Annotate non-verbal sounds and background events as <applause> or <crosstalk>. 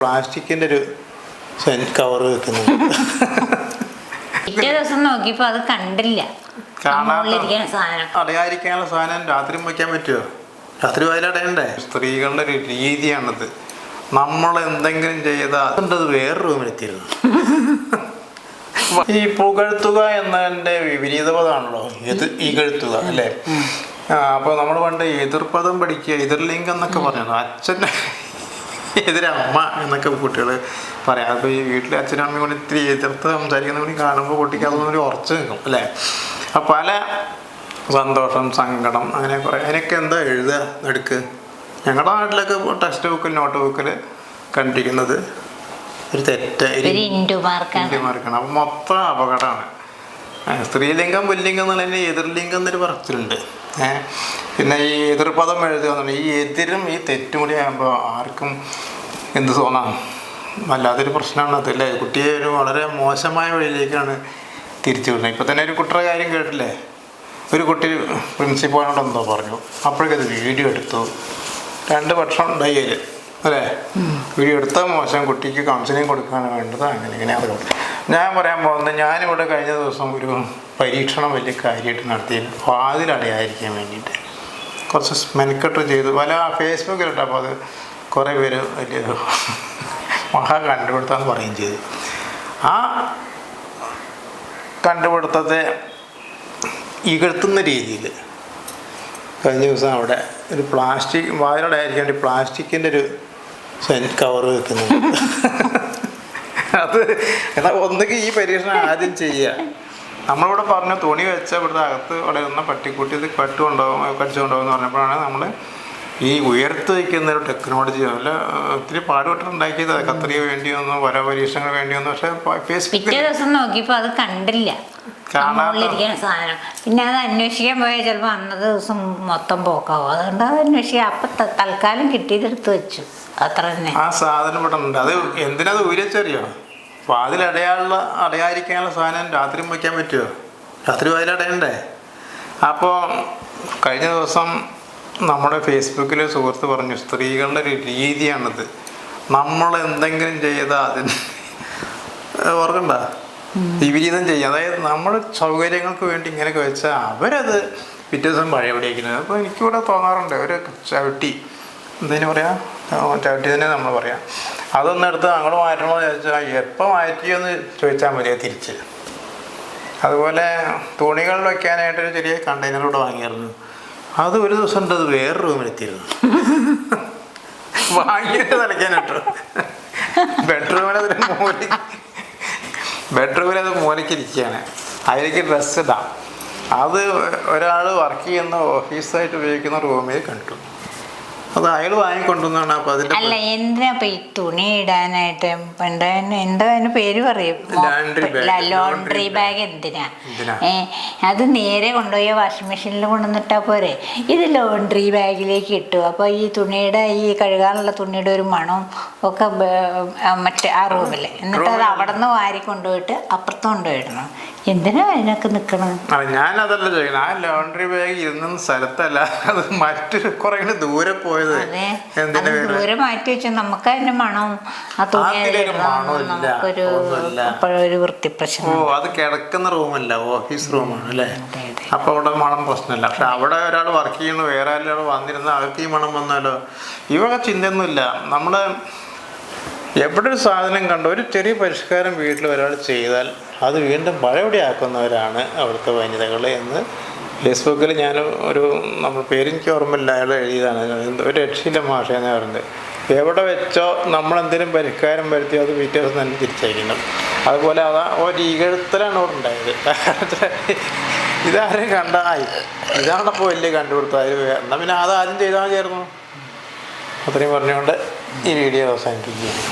പ്ലാസ്റ്റിക്കിന്റെ ഒരു കവർ വെക്കുന്നു പിറ്റേ ദിവസം നോക്കിയപ്പോ അത് കണ്ടില്ല. മുകളിലിരിക്കുന്ന സാധനം. അടയായിരിക്കാനുള്ള സാധനം രാത്രി വയ്ക്കാൻ പറ്റുമോ രാത്രി വയലടയണ്ടേ സ്ത്രീകളുടെ ഒരു രീതിയാണത്. നമ്മൾ എന്തെങ്കിലും ചെയ്താൽ അതുണ്ടത് വേറെ റൂമിലെത്തിയിരുന്നു ഈ പുകഴ്ത്തുക എന്നതിന്റെ വിപരീത പദമാണല്ലോ എത് ഇകഴ്ത്തുക അല്ലേ? അപ്പൊ അപ്പോൾ നമ്മൾ പണ്ട് എതിർപദം പഠിക്കുക എതിർലിംഗം എന്നൊക്കെ പറഞ്ഞു അച്ഛന്റെ എതിരമ്മ എന്നൊക്കെ കുട്ടികൾ പറയാം. അപ്പോൾ ഈ വീട്ടിലെ അച്ഛനും അമ്മയും കൂടി ഇത്തിരി എതിർത്ത് സംസാരിക്കുന്ന കൂടി കാണുമ്പോൾ കുട്ടിക്ക് അതൊന്നും ഉറച്ചു നിൽക്കും അല്ലേ? അപ്പം പല സന്തോഷം സങ്കടം അങ്ങനെ കുറേ. അതിനൊക്കെ എന്താ എഴുതുക എടുക്ക്? ഞങ്ങളുടെ നാട്ടിലൊക്കെ ടെക്സ്റ്റ് ബുക്കിൽ നോട്ട് ബുക്കിൽ കണ്ടിരിക്കുന്നത് ഒരു തെറ്റ് മാർക്കാണ്. അപ്പം മൊത്തം അപകടമാണ്. സ്ത്രീലിംഗം പുല്ലിംഗം എന്നുള്ളതിന് എതിർലിംഗം എന്നൊരു പറച്ചിലുണ്ട്. ഏഹ് പിന്നെ ഈ എതിർപദം എഴുതുക ഈ എതിരും ഈ തെറ്റും കൂടി ആകുമ്പോൾ ആർക്കും എന്ത് തോന്നാം? വല്ലാത്തൊരു പ്രശ്നമാണ് അതല്ലേ? കുട്ടിയെ ഒരു വളരെ മോശമായ വഴിയിലേക്കാണ് തിരിച്ചു വിടുന്നത്. ഇപ്പം തന്നെ ഒരു കുട്ടിയുടെ കാര്യം കേട്ടില്ലേ? ഒരു കുട്ടി പ്രിൻസിപ്പാളിനോട് എന്തോ പറഞ്ഞു. അപ്പോഴേക്കത് വീഡിയോ എടുത്തു. രണ്ട് വർഷം അതിൽ അല്ലേ? വീഡിയോ എടുത്താൽ മോശം. കുട്ടിക്ക് കൗൺസിലിംഗ് കൊടുക്കാൻ വേണ്ടത്. അങ്ങനെ ഇങ്ങനെ അത് ഞാൻ പറയാൻ പോകുന്നത് ഞാനിവിടെ കഴിഞ്ഞ ദിവസം ഒരു പരീക്ഷണം വലിയ കാര്യമായിട്ട് നടത്തിയിരുന്നു. വാതിലടയായിരിക്കാൻ വേണ്ടിയിട്ട്. കുറച്ച് മെനക്കെട്ട് ചെയ്തു. പല ഫേസ്ബുക്കിലിട്ട് അപ്പോൾ അത് കുറേ പേര് വലിയ മഹാ കണ്ടുപിടുത്തമെന്ന് പറയുകയും ചെയ്തു. ആ കണ്ടുപിടുത്തത്തെ ഇകഴ്ത്തുന്ന രീതിയിൽ കഴിഞ്ഞ ദിവസം അവിടെ ഒരു പ്ലാസ്റ്റിക് വാതിലൂടെ ആയിരിക്കാൻ ഒരു പ്ലാസ്റ്റിക്കിന്റെ ഒരു കവർ വെക്കുന്നത്. അത് എന്നാൽ ഒന്നുകിൽ ഈ പരീക്ഷണം ആദ്യം ചെയ്യുക. നമ്മളിവിടെ പറഞ്ഞു തുണി വെച്ച ഇവിടുത്തെ അകത്ത് വളരുന്ന പട്ടിക്കുട്ടി ഇത് കട്ടുണ്ടാവും കടിച്ചുകൊണ്ടുപോകും എന്ന് പറഞ്ഞപ്പോഴാണ് നമ്മൾ ഈ ഉയർത്ത് വയ്ക്കുന്ന ഒരു ടെക്നോളജി അല്ല ഒത്തിരി പാടുപെട്ടുണ്ടാക്കിയത് കത്രിക വേണ്ടിയൊന്നും പല പരീക്ഷണങ്ങൾ വേണ്ടിയൊന്നും പക്ഷേ പിറ്റേ ദിവസം നോക്കിയപ്പോൾ അത് കണ്ടില്ല. സാധനം. പിന്നെ അത് അന്വേഷിക്കാൻ പോയാൽ ചിലപ്പോൾ അന്നത്തെ ദിവസം മൊത്തം പോക്കാവും. അതുകൊണ്ട് അത് അന്വേഷിക്കുക അപ്പൊ തൽക്കാലം കിട്ടിയതെടുത്ത് വെച്ചു. അത്ര തന്നെ. ആ സാധനം ഇവിടെ ഉണ്ട്. അത് എന്തിനാ ഊരച്ചറിയോ വാതിൽ അടയാനുള്ള അടയാതിരിക്കാനുള്ള സാധനം രാത്രി വയ്ക്കാൻ പറ്റുമോ രാത്രി വാതിൽ അടയണ്ടേ? അപ്പോൾ കഴിഞ്ഞ ദിവസം നമ്മുടെ ഫേസ്ബുക്കിൽ സുഹൃത്ത് പറഞ്ഞു സ്ത്രീകളുടെ ഒരു രീതിയാണിത്. നമ്മൾ എന്തെങ്കിലും ചെയ്താൽ അതിന് ഓർക്കണ്ട. വിപരീതം ചെയ്യും. അതായത് നമ്മൾ സൗകര്യങ്ങൾക്ക് വേണ്ടി ഇങ്ങനെയൊക്കെ വെച്ചാൽ അവരത് പിറ്റേ ദിവസം പഴയപടിയാക്കുന്നത് അപ്പോൾ എനിക്കിവിടെ തോന്നാറുണ്ട് ഒരു ചവിട്ടി. എന്തേലും പറയാം? ചവിട്ടി തന്നെ നമ്മൾ പറയാം. അതൊന്നും എടുത്ത് അങ്ങോട്ട് മാറ്റണോ എന്ന് ചോദിച്ചാൽ എപ്പോൾ മാറ്റിയെന്ന് ചോദിച്ചാൽ മതി തിരിച്ച്. അതുപോലെ തുണികൾ ഒരു ചെറിയ കണ്ടെയ്നർ ഇവിടെ വാങ്ങിയിരുന്നു അത് ഒരു ദിവസം ഉണ്ട് അത് വേറെ റൂമിലെത്തിയിരുന്നു വാങ്ങിയിട്ട് നിലയ്ക്കാനിട്ടോ ബെഡ്റൂമിൽ അതിന് മൂലി ബെഡ്റൂമിൽ അത് മൂലയ്ക്കിരിക്കുകയാണ് അതിലേക്ക് ഡ്രസ്സ് ഇടാം. അത് ഒരാൾ വർക്ക് ചെയ്യുന്ന ഓഫീസായിട്ട് ഉപയോഗിക്കുന്ന റൂമിൽ കണ്ടു. അത് അയാൾ വാങ്ങിക്കൊണ്ടുവന്നാണ് അപ്പോൾ അതിന്റെ അല്ല എന്തിനാ ഇപ്പൊ ഈ തുണി ഇടാനായിട്ട്? പണ്ട് എന്താ അതിന് പേര് പറയും? Laundry bag. ലോണ്ടറി ബാഗ് എന്തിനാ? എന്തിനാ? ഏ അത് നേരെ കൊണ്ടുപോയി വാഷിംഗ് മെഷീനിൽ കൊണ്ടുവന്നിട്ടാ പോരെ? ഇത് ലോണ്ടറി ബാഗിലേക്ക് ഇട്ടു. അപ്പൊ ഈ തുണിയുടെ ഈ കഴുകാനുള്ള തുണിയുടെ ഒരു മണവും ഒക്കെ ബ- ആ മറ്റേ ആ റൂമിൽ എന്നിട്ട് അത് അവിടെ നിന്ന് വാരി കൊണ്ടുപോയിട്ട് അപ്പുറത്ത് കൊണ്ടുപോയിടണം. എന്തിനാ അതിനൊക്കെ നിക്കണം? ഞാൻ ഞാനതല്ല ചോദിക്കുന്നത് ആ ലോണ്ടറി ബാഗ് ഇരുന്ന സ്ഥലത്തല്ല. അത് മറ്റൊരു കുറേ കൂടി ദൂരെ പോയത്? ദൂരെ മാറ്റി വെച്ചു നമുക്ക് അതിന്റെ മണവും ആ തുണി ഒന്നുമില്ല. അപ്പോഴൊരു ഓ അത് കിടക്കുന്ന റൂമല്ല. ഓഫീസ് റൂമാണ് അല്ലേ? അപ്പൊ അവിടെ മണം പ്രശ്നമില്ല. പക്ഷെ അവിടെ ഒരാൾ വർക്ക് ചെയ്യുന്നു വേറെ ഒരാൾ വന്നിരുന്ന അവർക്ക് ഈ മണം വന്നാലോ ഇവക ചിന്തയൊന്നുമില്ല. നമ്മൾ എവിടെ ഒരു സാധനം കണ്ടോ ഒരു ചെറിയ പരിഷ്കാരം വീട്ടിൽ ഒരാൾ ചെയ്താൽ അത് വീണ്ടും പഴയപടിയാക്കുന്നവരാണ് അവിടുത്തെ വനിതകൾ എന്ന് ഫേസ്ബുക്കിൽ ഞാൻ ഒരു നമ്മൾ പേരെനിക്ക് ഓർമ്മയില്ല അയാൾ എഴുതിയതാണ്. ഒരു രക്ഷയില്ല ഭാഷ പറയുന്നത്. എവിടെ വെച്ചോ നമ്മളെന്തെങ്കിലും പരിഷ്കാരം വരുത്തിയോ അത് പിറ്റേ തന്നെ തിരിച്ചയക്കണം അതുപോലെ അതാ ഒരു ഈകഴുത്തലാണ് അവിടെ ഉണ്ടായത്. <laughs> ഇതാരും കണ്ടായി ഇതാണപ്പോൾ വലിയ കണ്ടുപിടുത്തം. അതിൽ എന്നാൽ പിന്നെ അത് ആദ്യം ചെയ്താൽ ചേർന്നു അത്രയും പറഞ്ഞുകൊണ്ട് ഈ വീഡിയോ അവസാനിപ്പിക്കുകയാണ്.